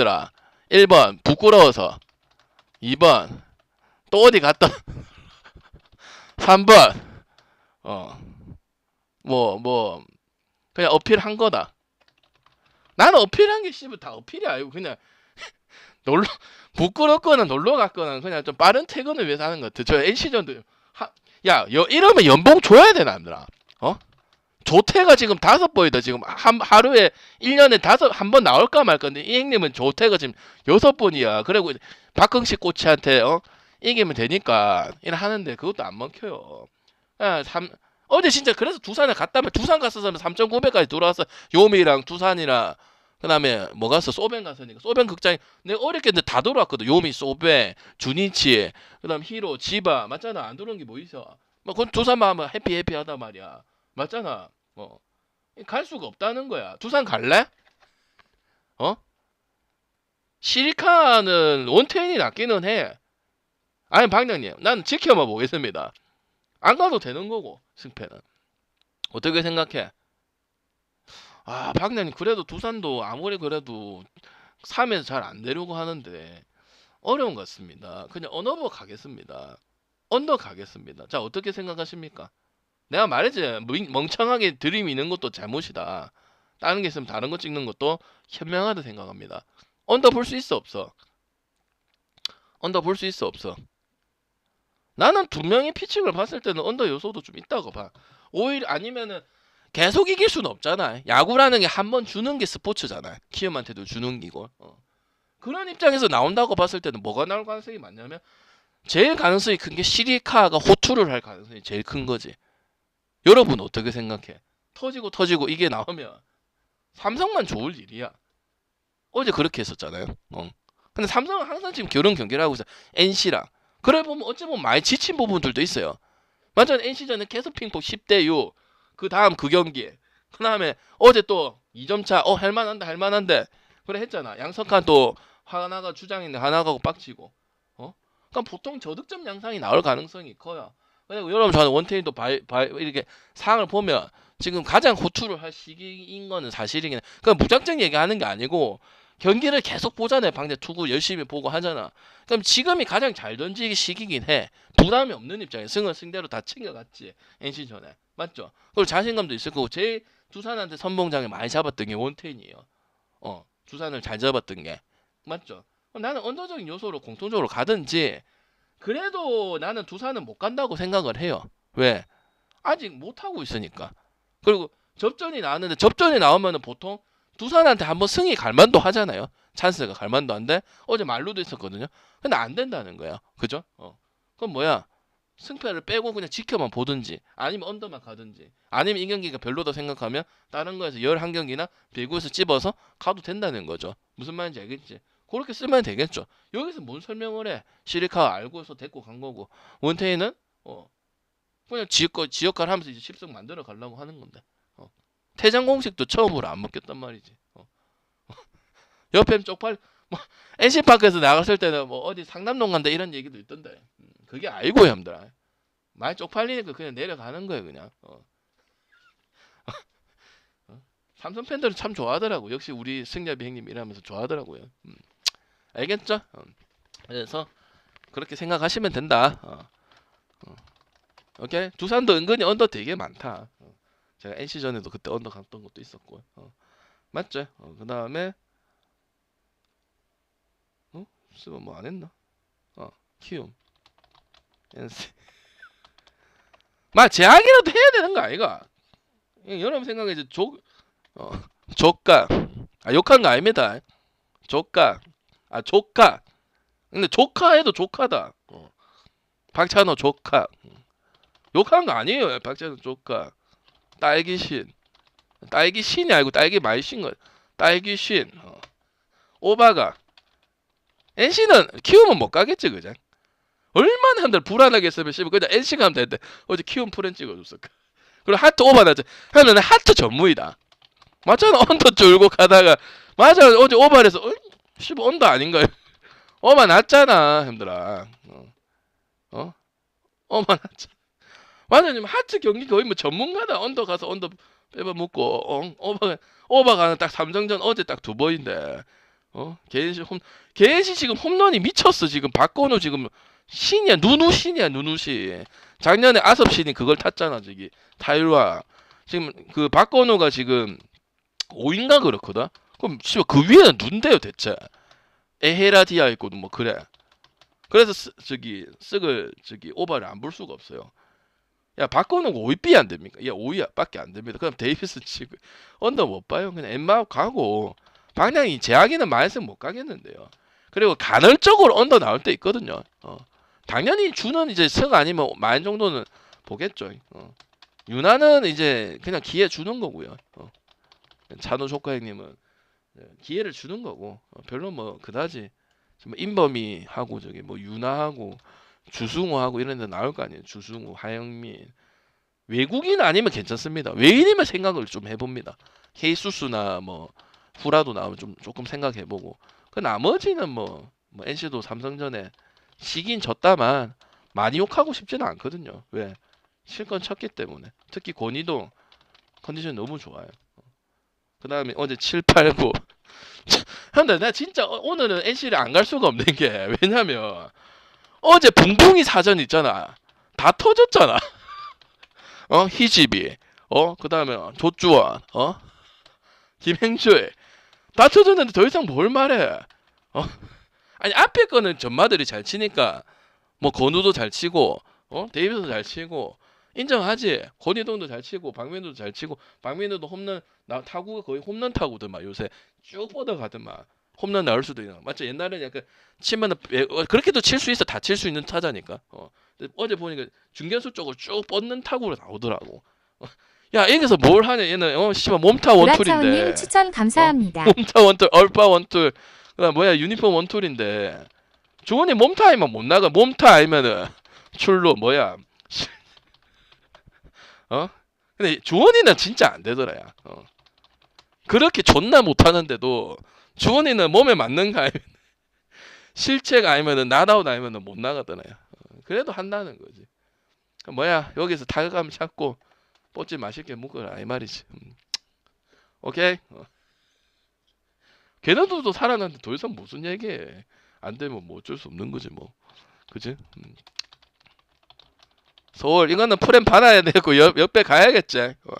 힘들어. 1번 부끄러워서. 2번 또 어디 갔다. 3번 어. 뭐뭐 그냥 어필한 거다. 나는 어필한 게 씨발 다 어필이 아니고 그냥 놀러 부끄럽거나 놀러 갔거나 그냥 좀 빠른 퇴근을 위해서 하는 것 같아. 저 NC전도 하, 야, 여, 이러면 연봉 줘야 되나 남들아. 어? 조퇴가 지금 다섯 번이다. 지금 한 하루에 1년에 다섯 한 번 나올까 말 건데 이 형님은 조퇴가 지금 여섯 번이야. 그리고 박흥식 코치한테 어? 이기면 되니까 일 하는데 그것도 안 먹혀요. 야, 삼 어제 진짜 그래서 두산에 갔다면 두산 갔었으면 3.9배까지 돌아왔어. 요미랑 두산이랑 그다음에 뭐 갔어? 소벤 갔으니까 소벤 극장에 내가 어렵게 근데 다 돌아왔거든. 요미, 소벤, 주니치, 그다음 히로, 지바 맞잖아. 안 들어온 게 뭐 있어? 뭐 그건 두산만 하면 해피 해피 하단 말이야. 맞잖아. 뭐. 갈 수가 없다는 거야. 두산 갈래? 어? 시리카는 원태인이 낫기는 해. 아니 박장님, 난 지켜만 보겠습니다. 안 가도 되는 거고 승패는. 어떻게 생각해? 아 박장님 그래도 두산도 아무리 그래도 3에서 잘 안 되려고 하는데 어려운 것 같습니다. 그냥 언어버 가겠습니다. 언더 가겠습니다. 자 어떻게 생각하십니까? 내가 말했지 멍- 멍청하게 들이미는 것도 잘못이다. 다른 게 있으면 다른 거 찍는 것도 현명하다 생각합니다. 언더 볼 수 있어 없어? 언더 볼 수 있어 없어? 나는 두 명의 피칭을 봤을 때는 언더 요소도 좀 있다고 봐. 오히려 아니면은 계속 이길 수는 없잖아. 야구라는 게 한 번 주는 게 스포츠잖아. 키움한테도 주는 기고. 어. 그런 입장에서 나온다고 봤을 때는 뭐가 나올 가능성이 많냐면 제일 가능성이 큰 게 시리카가 호투를 할 가능성이 제일 큰 거지. 여러분 어떻게 생각해? 터지고 터지고 이게 나오면 삼성만 좋을 일이야. 어제 그렇게 했었잖아요. 어. 근데 삼성은 항상 지금 결혼 경기를 하고 있어. NC랑. 그래 보면 어찌 보면 많이 지친 부분들도 있어요. 맞잖아. NC전에 계속 핑퐁 10대 6. 그 다음 그 경기. 그 다음에 어제 또 2점 차. 어 할만한데 할만한데. 그래 했잖아. 양석환 또 하나가 주장인데 하나가 빡치고. 어? 그러니까 보통 저득점 양상이 나올 가능성이 커요. 그리고 여러분 저는 원태인도 바, 바, 이렇게 상을 보면 지금 가장 호투를 할 시기인 거는 사실이긴 해. 그냥 무작정 얘기하는 게 아니고 경기를 계속 보잖아요. 방대 투구 열심히 보고 하잖아. 그럼 지금이 가장 잘 던지기 시기긴 해. 부담이 없는 입장에 승은 승대로 다 챙겨갔지. NC전에. 맞죠? 그리고 자신감도 있을 거고 제일 두산한테 선봉장에 많이 잡았던 게 원태인이에요. 어. 두산을 잘 잡았던 게. 맞죠? 그럼 나는 언더적인 요소로 공통적으로 가든지 그래도 나는 두산은 못 간다고 생각을 해요. 왜? 아직 못 하고 있으니까. 그리고 접전이 나왔는데 접전이 나오면은 보통 두산한테 한번 승이 갈만도 하잖아요. 찬스가 갈만도 한데 어제 말로도 있었거든요. 근데 안 된다는 거야. 그죠? 어. 그럼 뭐야? 승패를 빼고 그냥 지켜만 보든지 아니면 언더만 가든지 아니면 이 경기가 별로다 생각하면 다른 거에서 11경기나 배구에서 찝어서 가도 된다는 거죠. 무슨 말인지 알겠지? 그렇게 쓰면 되겠죠. 여기서 뭔 설명을 해? 시리카 알고서 데리고 간 거고 원태인은 어 그냥 지역거 지역갈 하면서 이제 10승 만들어 가려고 하는 건데 어. 퇴장 공식도 처음으로 안 먹겠단 말이지. 어. 옆에 쪽팔 뭐 NC 파크에서 나갔을 때는 뭐 어디 상남동 간다 이런 얘기도 있던데 음, 그게 아니고 형들아 많이 쪽팔리니까 그냥 내려가는 거예요 그냥. 어. 어? 삼성 팬들은 참 좋아하더라고. 역시 우리 승엽이 형님 이러면서 좋아하더라고요. 음. 알겠죠? 어. 그래서 그렇게 생각하시면 된다. 어. 어. 오케이. 두산도 은근히 언더 되게 많다. 어. 제가 NC 전에도 그때 언더 갔던 것도 있었고. 어. 맞죠? 어. 그 다음에 어? 쓰면 뭐 안 했나? 어. 키움. NC. 막 제약이라도 해야 되는 거 아이가? 예, 여러분 생각에 이제 조 어, 조카 아 욕한 거 아닙니다. 조카 아 조카 근데 조카 해도 조카다. 어. 박찬호 조카 욕한 거 아니에요. 박찬호 조카 딸기신 딸기신이 아니고 딸기 말신 거 딸기신 어. 오바가 NC는 키우면 못 가겠지 그죠? 얼마나 한들 불안하게 했으면 씨발 그냥 NC 가면 되는데 어제 키움 프렌 찍어줬을까? 그리고 하트 오바 나지 하면 하트 전무이다. 맞잖아 언더 쫄고 가다가 맞아 어제 오바해서 어? 씨발 언더 아닌가요? 오바 났잖아 힘들아. 어? 어? 오바 났잖아. 지금 하트 경기 거의 뭐 전문가다 언더 가서 언더 빼봐 먹고 어? 오바 오바 가는 딱 삼성전 어제 딱 두 번인데 어? 개인시 홈 개인시 지금 홈런이 미쳤어 지금 박건우 지금 신이야 누누 신이야 누누 신 작년에 아섭 신이 그걸 탔잖아 저기 타일와 지금 그 박건우가 지금 5인가 그렇거든 그럼 씨발 그 위에는 누군데요 대체 에헤라디아 있고 뭐 그래 그래서 쓰, 저기 쓱을 저기 오바를 안 볼 수가 없어요 야 박건우가 5위비 안 됩니까 야 5위 밖에 안 됩니다 그럼 데이비스 치고 언더 못 봐요 그냥 엠마 가고 방향이 제약이는 많아서 못 가겠는데요. 그리고 간헐적으로 언더 나올 때 있거든요. 어. 당연히 주는 이제 석 아니면 만 정도는 보겠죠. 어. 유나는 이제 그냥 기회 주는 거고요. 어. 찬호 조카 형님은 네, 기회를 주는 거고 어, 별로 뭐 그다지 뭐 인범이 하고 저기 뭐 유나하고 주승우하고 이런 데 나올 거 아니에요. 주승우, 하영민 외국인 아니면 괜찮습니다. 외인이면 생각을 좀 해봅니다. 헤이수스나 뭐 후라도 나오면 좀 조금 생각해보고 그 나머지는 뭐, 뭐 NC도 삼성전에 시긴 졌다만 많이 욕하고 싶지는 않거든요. 왜 실건 쳤기 때문에 특히 권희동 컨디션 너무 좋아요. 그 다음에 어제 7, 8, 9 근데 나 진짜 어- 오늘은 NC를 안 갈 수가 없는 게 왜냐면 어제 붕붕이 사전 있잖아. 다 터졌잖아. 어? 희집이 어 그 다음에 조주원. 어? 김행주에 다 터졌는데 더 이상 뭘 말해? 어? 아니 앞에 거는 전마들이 잘 치니까 뭐 건우도 잘 치고 어? 데이비스도 잘 치고 인정하지. 권희동도 잘 치고 박민우도 잘 치고 박민우도 홈런 나 타구가 거의 홈런 타구더만 요새 쭉 뻗어가더만 홈런 나올 수도 있나 맞죠? 옛날에는 약간 치면은 에, 어, 그렇게도 칠 수 있어 다 칠 수 있는 타자니까 어 어제 보니까 중견수 쪽으로 쭉 뻗는 타구로 나오더라고. 어, 야 여기서 뭘 하냐 얘는 어 씨발 몸타 원툴인데. 브라차오님 추천 감사합니다. 몸타 원툴, 얼파 원툴, 그다음 뭐야 유니폼 원툴인데 주원이 몸타 아니면 못 나가. 몸타 아니면은 출로 뭐야? 어? 근데 주원이는 진짜 안 되더라 야. 어. 그렇게 존나 못하는데도 주원이는 몸에 맞는 거 아니면 실체가 아니면은 나다운 아니면은 못 나가더라 야. 어. 그래도 한다는 거지. 뭐야 여기서 타격감 잡고 뽀찌 맛있게 먹어라 이 말이지. 음. 오케이. 어. 걔네들도 살아났는데 더 이상 무슨 얘기해. 안 되면 뭐 어쩔 수 없는 거지 뭐. 그지? 음. 서울 이거는 프렘 받아야 되고 옆, 옆에 가야겠지. 어.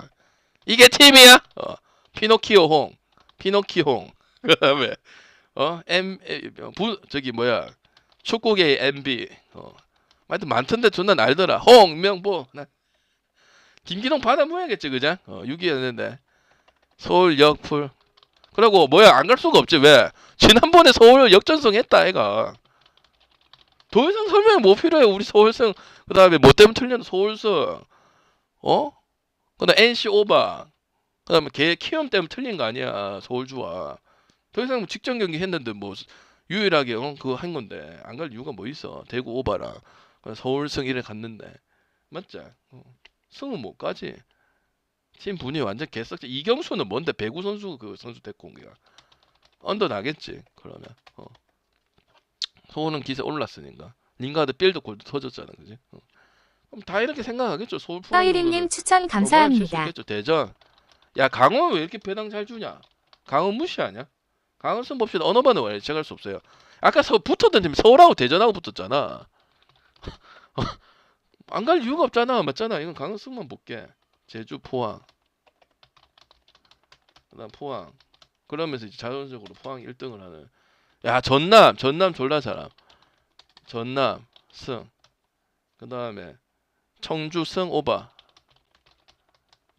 이게 팀이야? 어. 피노키오 홍. 피노키 홍. 그다음에 어? M 에, 부 저기 뭐야? 축구계의 MB. 어. 하여튼 많던데 존나 날더라. 홍명보. 나 김기동 받아 모야겠지 그죠? 어, 6위였는데. 서울 역풀. 그리고 뭐야 안 갈 수가 없지 왜? 지난번에 서울 역전승 했다 애가. 더 이상 설명이 뭐 필요해. 우리 서울승 그 다음에 뭐 때문에 틀렸는 서울승 어? 그 다음 NC 오바. 그 다음에 걔 키움 때문에 틀린 거 아니야. 서울주와. 더 이상 뭐 직전 경기 했는데 뭐 유일하게 어? 그거 한 건데. 안 갈 이유가 뭐 있어? 대구 오바랑 서울승 이래 갔는데. 맞지? 어. 승은 못 가지. 팀 분위기 완전 개썩지. 이경수는 뭔데? 배구 선수 그 선수 데리고 온 게야. 언더 나겠지 그러면. 어. 서울은 기세 올랐으니까. 링가드 빌드 골도 터졌잖아 그지? 어. 그럼 다 이렇게 생각하겠죠 서울 프로 떠이림님 추천 감사합니다. 있겠죠. 대전. 야 강원 왜 이렇게 배당 잘 주냐? 강원 무시하냐? 강원 승 봅시다. 어느 번은 왜 예측할 수 없어요. 아까 서 붙었던 팀이 서울하고 대전하고 붙었잖아. 안 갈 이유가 없잖아. 맞잖아. 이건 강원 승만 볼게. 제주 포항. 그다음 포항. 그러면서 이제 자연적으로 포항 1등을 하는 야 전남 전남 졸라 잘함. 전남 승. 그 다음에 청주 승 오바.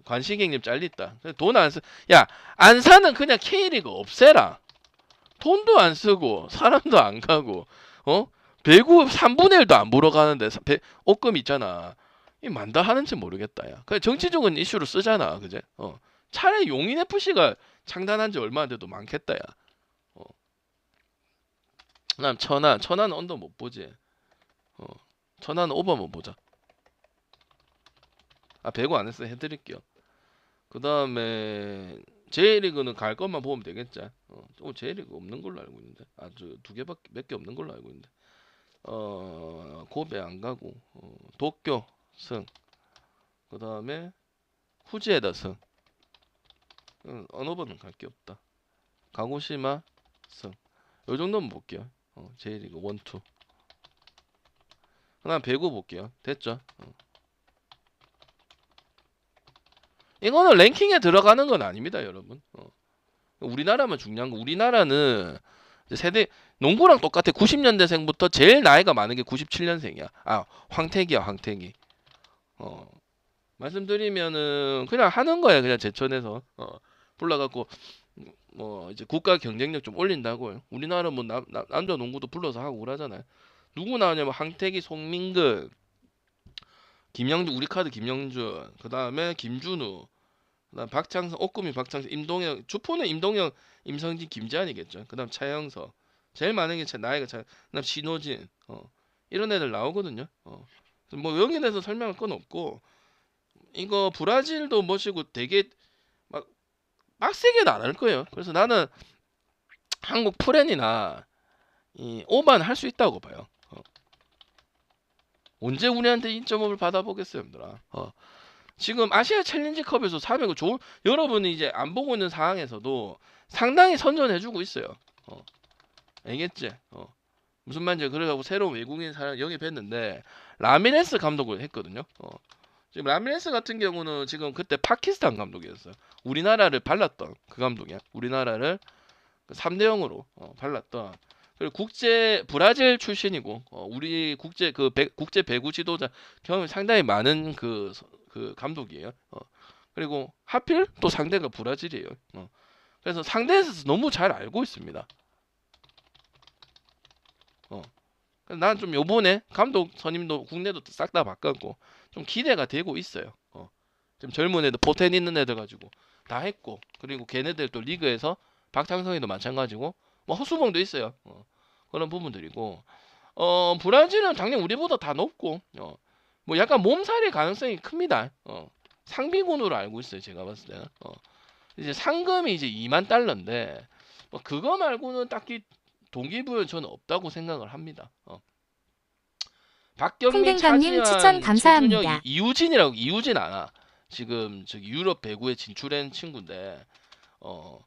관식행님 잘렸다. 돈 안쓰야 안사는 그냥 K리그 없애라. 돈도 안 쓰고 사람도 안 가고 어? 배구 3분의 1도 안 보러 가는데 사- 배, 옷금 있잖아. 이 만다 하는지 모르겠다 야. 그래 정치적인 이슈로 쓰잖아 그제? 어. 차라리 용인 FC가 창단한 지 얼마 안 돼도 많겠다 야. 어. 그다음 천안 천안 언더 못 보지. 어 천안 오버 못 보자. 아 배구 안 했어. 해드릴게요. 그 다음에 J리그는 갈 것만 보면 되겠지. 어, 어 J리그 없는 걸로 알고 있는데. 아주 두 개밖에 몇 개 없는 걸로 알고 있는데. 어 고베 안 가고 어, 도쿄 승그 다음에 후지에다 승. 번은 갈게 없다. 가고시마 승. 요 정도만 볼게요. 어, J리그 1, 2. 그다음 배구 볼게요. 됐죠? 어. 이거는 랭킹에 들어가는 건 아닙니다, 여러분. 어. 우리나라만 중요한 거. 우리나라는 세대 농구랑 똑같아. 90년대생부터 제일 나이가 많은 게 97년생이야. 아, 황태기야, 황태기. 어. 말씀드리면은 그냥 하는 거야, 그냥 제천에서. 어. 불러갖고 뭐 이제 국가 경쟁력 좀 올린다고요. 우리나라 뭐 남, 남, 남자 농구도 불러서 하고 그러잖아요. 누구 나오냐면 황태기, 송민근, 김영준, 우리 카드 김영준, 그 다음에 김준우, 그다음 박창선, 옥금이 박창선, 임동영, 주포는 임동영, 임성진, 김재환이겠죠. 그다음 차영석, 제일 많은 게 차- 나이가 차, 그다음 신호진, 어, 이런 애들 나오거든요. 어, 그래서 뭐 여기에 대해서 설명할 건 없고 이거 브라질도 모시고 되게 막 빡세게는 안 할 거예요. 그래서 나는 한국 프렌이나 이 오반 할수 있다고 봐요. 어. 언제 우리한테 2.5를 받아보겠어요, 얘들아. 어. 지금 아시아 챌린지컵에서 3위고 좋은 여러분이 이제 안 보고 있는 상황에서도 상당히 선전해주고 있어요. 어. 알겠지? 어. 무슨 말인지 그래가고 새로운 외국인 사람 영입했는데 라미레스 감독을 했거든요. 어. 지금 라미레스 같은 경우는 지금 그때 파키스탄 감독이었어요. 우리나라를 발랐던 그 감독이야. 우리나라를 3대 0으로 어, 발랐던 그리고 국제 브라질 출신이고 어, 우리 국제 그 배, 국제 배구 지도자 경험이 상당히 많은 그, 서- 그 감독이에요. 어. 그리고 하필 또 상대가 브라질이에요. 어. 그래서 상대에서 너무 잘 알고 있습니다. 어. 난 좀 요번에 감독 선임도 국내도 싹 다 바꿨고 좀 기대가 되고 있어요. 어. 좀 젊은 애들 포텐 있는 애들 가지고 다 했고 그리고 걔네들 또 리그에서 박창성이도 마찬가지고 뭐 허수봉도 있어요. 어. 그런 부분들이고 어 브라질은 당연히 우리보다 다 높고 어. 뭐 약간 몸살일 가능성이 큽니다. 어. 상비군으로 알고 있어요. 제가 봤을 때는. 어. 이제 상금이 이제 2만 달러인데 뭐 그거 말고는 딱히 동기부여 저는 없다고 생각을 합니다. 어. 박경민, 차지한, 추천 감사합니다. 이- 이우진이라고 이우진 않아. 지금 저기 유럽 배구에 진출한 친구인데 어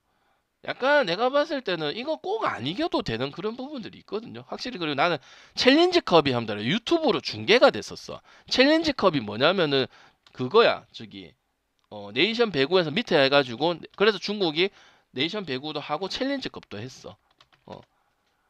약간 내가 봤을 때는 이거 꼭 안 이겨도 되는 그런 부분들이 있거든요. 확실히 그리고 나는 챌린지컵이 한달 유튜브로 중계가 됐었어. 챌린지컵이 뭐냐면은 그거야. 저기 어 네이션 배구에서 밑에 해가지고 그래서 중국이 네이션 배구도 하고 챌린지컵도 했어. 어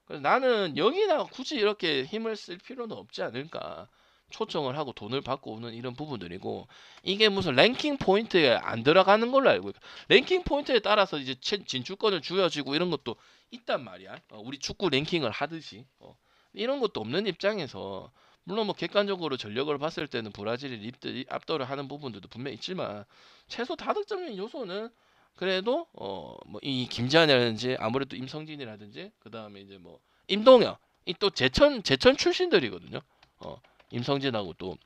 그래서 나는 여기다가 굳이 이렇게 힘을 쓸 필요는 없지 않을까. 초청을 하고 돈을 받고 오는 이런 부분들이고 이게 무슨 랭킹 포인트에 안 들어가는 걸로 알고 있고 랭킹 포인트에 따라서 이제 채- 진출권을 주어지고 이런 것도 있단 말이야. 어, 우리 축구 랭킹을 하듯이 어, 이런 것도 없는 입장에서 물론 뭐 객관적으로 전력을 봤을 때는 브라질이 립- 압도를 하는 부분들도 분명히 있지만 최소 다득점인 요소는 그래도 어 뭐 이 김지한이라든지 아무래도 임성진이라든지 그 다음에 이제 뭐 임동혁 이 또 제천 제천 출신들이거든요. 어 임성진하고 또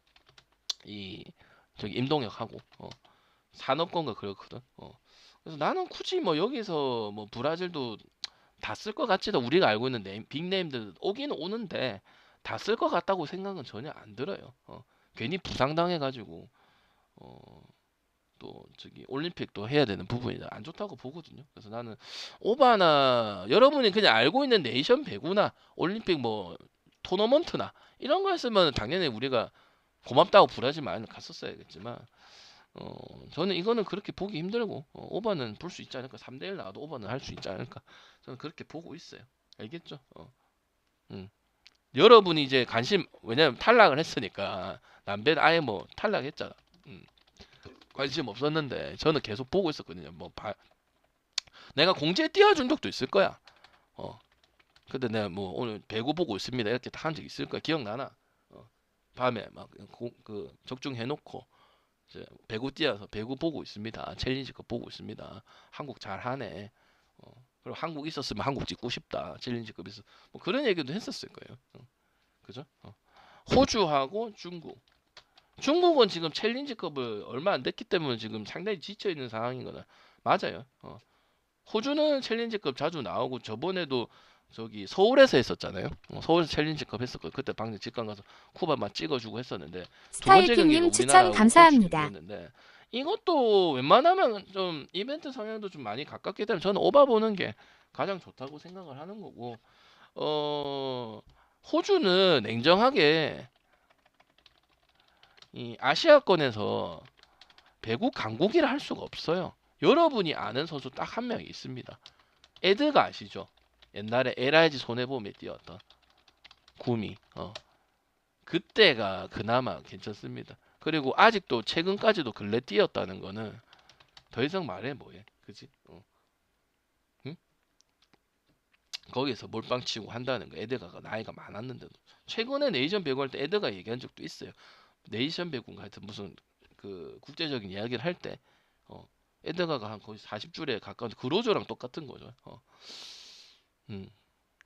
이 저기 임동혁하고 어 산업권가 그렇거든. 어 그래서 나는 굳이 뭐 여기서 뭐 브라질도 다 쓸 것 같지도 우리가 알고 있는 네임, 빅네임들 오기는 오는데 다 쓸 것 같다고 생각은 전혀 안 들어요. 어 괜히 부상당해가지고 어 또 저기 올림픽도 해야 되는 부분이 안 좋다고 보거든요. 그래서 나는 오바나 여러분이 그냥 알고 있는 네이션 배구나 올림픽 뭐 토너먼트나 이런 거였으면 당연히 우리가 고맙다고 브라질 많이 갔었어야겠지만 어 저는 이거는 그렇게 보기 힘들고 어, 오바는 볼 수 있지 않을까 3대1 나와도 오바는 할 수 있지 않을까 저는 그렇게 보고 있어요 알겠죠 어. 음. 여러분이 이제 관심 왜냐면 탈락을 했으니까 남배는 아예 뭐 탈락했잖아 음. 관심 없었는데 저는 계속 보고 있었거든요. 뭐 봐- 내가 공지에 띄워준 적도 있을 거야. 어. 근데 내가 뭐 오늘 배구 보고 있습니다. 이렇게 한적 있을 거야. 기억나나? 어. 밤에 막그 적중해 놓고 이제 배구 뛰어서 배구 보고 있습니다. 챌린지컵 보고 있습니다. 한국 잘하네. 어. 그리고 한국 있었으면 한국 찍고 싶다. 챌린지컵에서 뭐 그런 얘기도 했었을 거예요. 어. 그죠? 어. 호주하고 중국 중국은 지금 챌린지컵을 얼마 안 됐기 때문에 지금 상당히 지쳐 있는 상황인 거다 맞아요 어. 호주는 챌린지컵 자주 나오고 저번에도 저기 서울에서 했었잖아요. 어, 서울에서 챌린지컵 했었고 그때 방금 직관 가서 쿠바만 찍어주고 했었는데 스타일킴님 추천 감사합니다. 이것도 웬만하면 좀 이벤트 성향도 좀 많이 가깝기 때문에 저는 오바 보는 게 가장 좋다고 생각을 하는 거고 어 호주는 냉정하게 이 아시아권에서 배구 강국이라 할 수가 없어요. 여러분이 아는 선수 딱 한명 있습니다. 에드가 아시죠? 옛날에 LIG 손해보험에 뛰었던 구미. 어. 그때가 그나마 괜찮습니다. 그리고 아직도 최근까지도 근래 뛰었다는 거는 더 이상 말해 뭐해, 그지? 어. 응? 거기서 몰빵 치고 한다는 거. 에드가가 나이가 많았는데도 최근에 네이션 배구 할 때 에드가 얘기한 적도 있어요. 네이션 배구인가 하여튼 무슨 그 국제적인 이야기를 할 때 어, 에드가가 한 거의 40줄에 가까운 그로저랑 똑같은 거죠. 어. 음.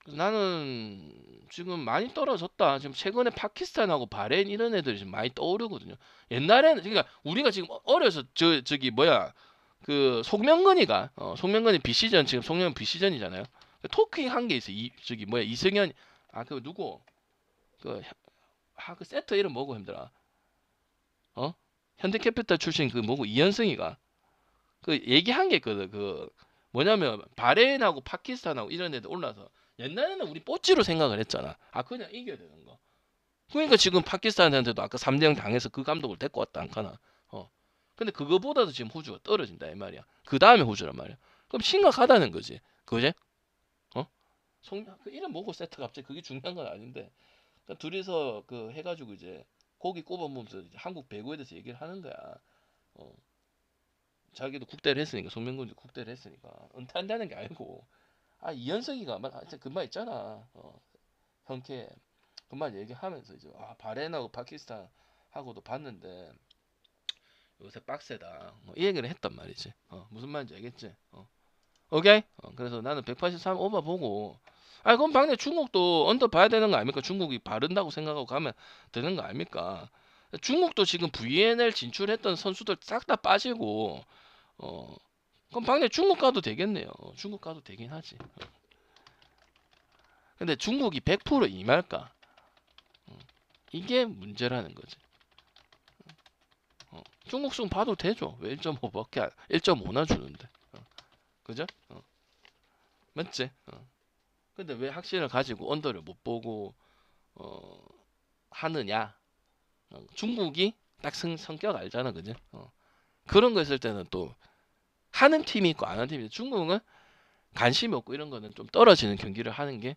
나는 지금 많이 떨어졌다. 지금 최근에 파키스탄하고 바레인 이런 애들이 지금 많이 떠오르거든요. 옛날에는 그러니까 우리가 지금 어려서 저 저기 뭐야 그 송명근이가 어, 송명근이 비시전 지금 송명근 비시전이잖아요. 토킹 한 게 있어. 이 저기 뭐야 이승현 아 그 누구 그아그 세터 이름 뭐고 힘들어. 어? 현대캐피탈 출신 그 뭐고 이현승이가 그 얘기한 게 있거든. 그 뭐냐면 바레인하고 파키스탄하고 이런 애들 올라서 옛날에는 우리 뽀찌로 생각을 했잖아. 아 그냥 이겨야 되는 거. 그러니까 지금 파키스탄한테도 아까 3대0 당해서 그 감독을 데리고 왔다 안카나. 어. 근데 그거보다도 지금 호주가 떨어진다 이 말이야. 그 다음에 호주란 말이야. 그럼 심각하다는 거지. 그지? 어? 송, 그 이름 뭐고 세트 갑자기 그게 중요한 건 아닌데. 그러니까 둘이서 그 해가지고 이제 고기 꼽아보면서 한국 배구에 대해서 얘기를 하는 거야. 어. 자기도 국대를 했으니까 송명근도 국대를 했으니까. 은퇴한다는 게 아니고. 아 이현석이가 막 하여튼 그말 있잖아. 어, 형캐 그말 얘기하면서 이제 아 바레인하고 파키스탄 하고도 봤는데 요새 빡세다. 뭐 이 얘기를 했단 말이지. 어, 무슨 말인지 알겠지? 어. 오케이? 어, 그래서 나는 183 오버 보고 아 그럼 방금 중국도 언더 봐야 되는 거 아닙니까 중국이 바른다고 생각하고 가면 되는 거 아닙니까 중국도 지금 VNL 진출했던 선수들 싹 다 빠지고 어 그럼 방금 중국 가도 되겠네요. 어, 중국 가도 되긴 하지. 어. 근데 중국이 100% 임할까? 어, 이게 문제라는 거지. 어, 중국 승 봐도 되죠. 왜 1.5밖에 안, 1.5나 주는데. 어, 그죠? 어. 맞지? 어. 근데 왜 확신을 가지고 언더를 못 보고 어, 하느냐? 어, 중국이 딱 성, 성격 알잖아, 그지? 어. 그런 거 있을 때는 또 하는 팀이 있고 안 하는 팀이 있고 중국은 관심이 없고 이런 거는 좀 떨어지는 경기를 하는 게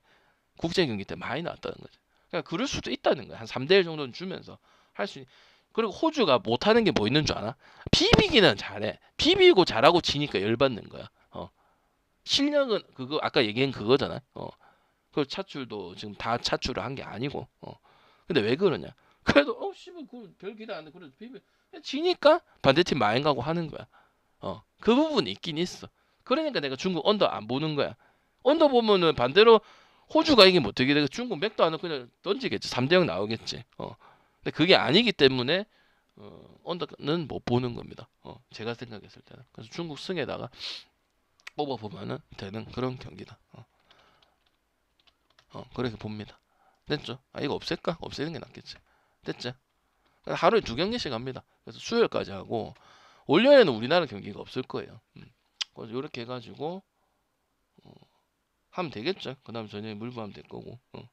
국제 경기 때 많이 나왔다는 거죠. 그러니까 그럴 수도 있다는 거야. 한 3대 1 정도는 주면서 할 수 있. 그리고 호주가 못 하는 게 뭐 있는 줄 알아? 비비기는 잘해. 비비고 잘하고 지니까 열받는 거야. 어. 실력은 그거 아까 얘기한 그거잖아. 어. 그 차출도 지금 다 차출을 한 게 아니고. 어. 근데 왜 그러냐? 그래도 어 씨발 그별 기대 안 해. 그래도 비비 지니까 반대팀 마인 가고 하는 거야. 어, 그 부분이 있긴 있어. 그러니까 내가 중국 언더 안 보는 거야. 언더 보면은 반대로 호주가 이게 못 되게 되고 중국 맥도 안 하고 그냥 던지겠지. 3대 0 나오겠지. 어. 근데 그게 아니기 때문에 어, 언더는 못 보는 겁니다. 어, 제가 생각했을 때는. 그래서 중국 승에다가 뽑아 보면은 되는 그런 경기다. 어. 어, 그렇게 봅니다. 됐죠? 아, 이거 없앨까? 없애는 게 낫겠지. 됐지? 하루에 두 경기씩 합니다. 그래서 수요일까지 하고 월요일에는 우리나라 경기가 없을 거예요. 음. 그래서 이렇게 해가지고 어, 하면 되겠죠. 그 다음 저녁에 물부하면 될 거고. 어.